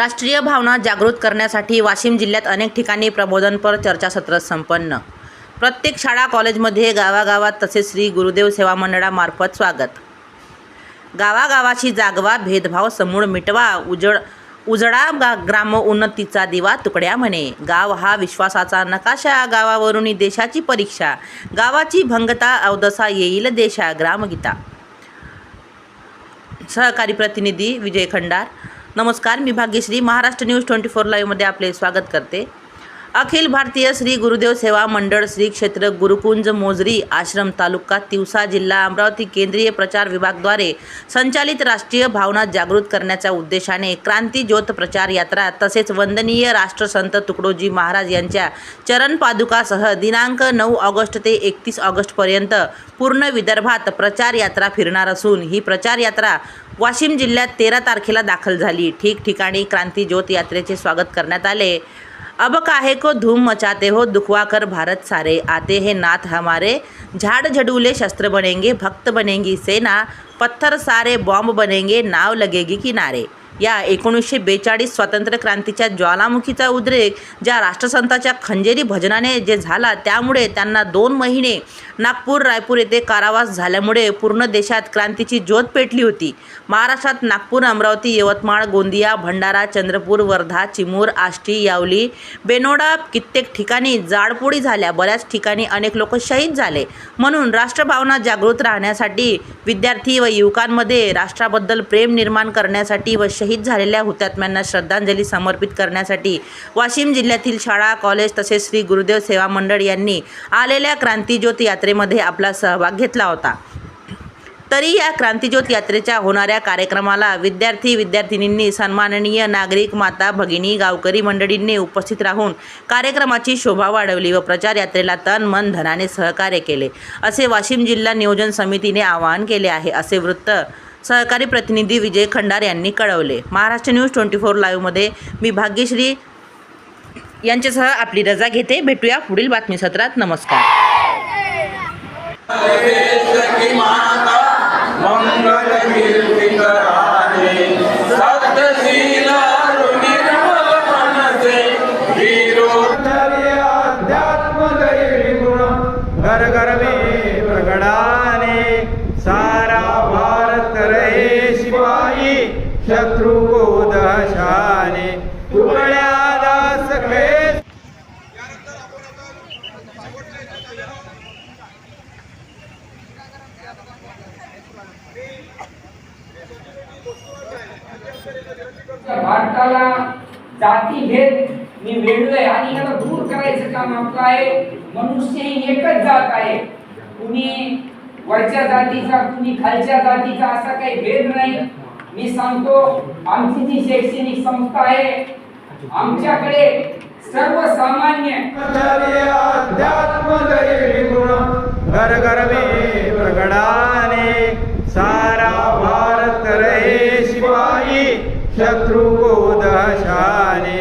राष्ट्रीय भावना जागृत करण्यासाठी वाशिम जिल्ह्यात अनेक ठिकाणी प्रबोधनपर चर्चासत्र संपन्न. प्रत्येक शाळा कॉलेजमध्ये गावागावात तसेच श्री गुरुदेव सेवा मंडळामार्फत स्वागत. गावागावाशी जागवा भेदभाव समूळ मिटवा उजड उजडा गा ग्राम उन्नतीचा दिवा तुकड्या म्हणे. गाव हा विश्वासाचा नकाशा गावावरून देशाची परीक्षा. गावाची भंगता अवदसा येईल देशा ग्रामगीता. सहकारी प्रतिनिधी विजय खंडार नमस्कार मी Bhagyashree Maharashtra news twenty four लाईव्हमध्ये आपले स्वागत करते. अखिल भारतीय श्री गुरुदेव सेवा मंडळ श्री क्षेत्र गुरुकुंज मोजरी आश्रम तालुका तिवसा जिल्हा अमरावती केंद्रीय प्रचार विभागद्वारे संचालित राष्ट्रीय भावना जागृत करण्याच्या उद्देशाने क्रांती ज्योत प्रचार यात्रा तसेच वंदनीय राष्ट्रसंत तुकडोजी महाराज यांच्या चरणपादुकासह दिनांक नऊ ऑगस्ट ते एकतीस ऑगस्टपर्यंत पूर्ण विदर्भात प्रचार यात्रा फिरणार असून ही प्रचार यात्रा वाशिम जिल्ह्यात तेरा तारखेला दाखल झाली. ठिकठिकाणी क्रांती ज्योत यात्रेचे स्वागत करण्यात आले. अब काहे को धूम मचाते हो दुखवा कर भारत सारे आते हैं नाथ हमारे। झाड़ झडूले शस्त्र बनेंगे, भक्त बनेंगी सेना, पत्थर सारे बॉम्ब बनेंगे, नाव लगेगी किनारे। या एकोणीसशे बेचाळीस स्वातंत्र्य क्रांतीच्या ज्वालामुखीचा उद्रेक ज्या राष्ट्रसंताच्या खंजेरी भजनाने जे झाला त्यामुळे त्यांना दोन महिने नागपूर रायपूर येथे कारावास झाल्यामुळे पूर्ण देशात क्रांतीची ज्योत पेटली होती. महाराष्ट्रात नागपूर अमरावती यवतमाळ गोंदिया भंडारा चंद्रपूर वर्धा चिमूर आष्टी यावली बेनोडा कित्येक ठिकाणी जाडपोळी झाल्या. बऱ्याच ठिकाणी अनेक लोक शहीद झाले. म्हणून राष्ट्रभावना जागृत राहण्यासाठी विद्यार्थी व युवकांमध्ये राष्ट्राबद्दल प्रेम निर्माण करण्यासाठी व शहीद झालेल्या हुतात्म्यांना श्रद्धांजली समर्पित करण्यासाठी वाशिम जिल्ह्यातील शाळा कॉलेज तसेच श्री गुरुदेव सेवा मंडळ यांनी आलेल्या क्रांतीज्योत यात्रेमध्ये आपला सहभाग घेतला होता. तरी या क्रांतीज्योत यात्रेच्या होणाऱ्या कार्यक्रमाला विद्यार्थी विद्यार्थिनींनी सन्माननीय नागरिक माता भगिनी गावकरी मंडळींनी उपस्थित राहून कार्यक्रमाची शोभा वाढवली व प्रचार यात्रेला तन मन धनाने सहकार्य केले. असे वाशिम जिल्हा नियोजन समितीने आवाहन केले आहे. असे वृत्त सहकारी प्रतिनिधी विजय खंडार यांनी कळवले. महाराष्ट्र न्यूज ट्वेंटी फोर लाईव्हमध्ये मी भाग्यश्री यांच्यासह आपली रजा घेते. भेटूया पुढील बातमी सत्रात नमस्कार घर घर मंगल प्रगड़ा सिपाही शत्रु को दशाने तुकड्या दास भारताला मी वेळलोय आणि याला दूर करायचं काम आपलं आहे. मनुष्य ही एकच जात आहे. कुणी वरच्या जातीचा कुणी खालच्या जातीचा असा काही भेद नाही. मी सांगतो आमची जी शैक्षणिक संस्था आहे आमच्याकडे सर्वसामान्य अध्यात्म घर घर में प्रगड़ाने सारा भारत रहे सिपाही शत्रु को दशाने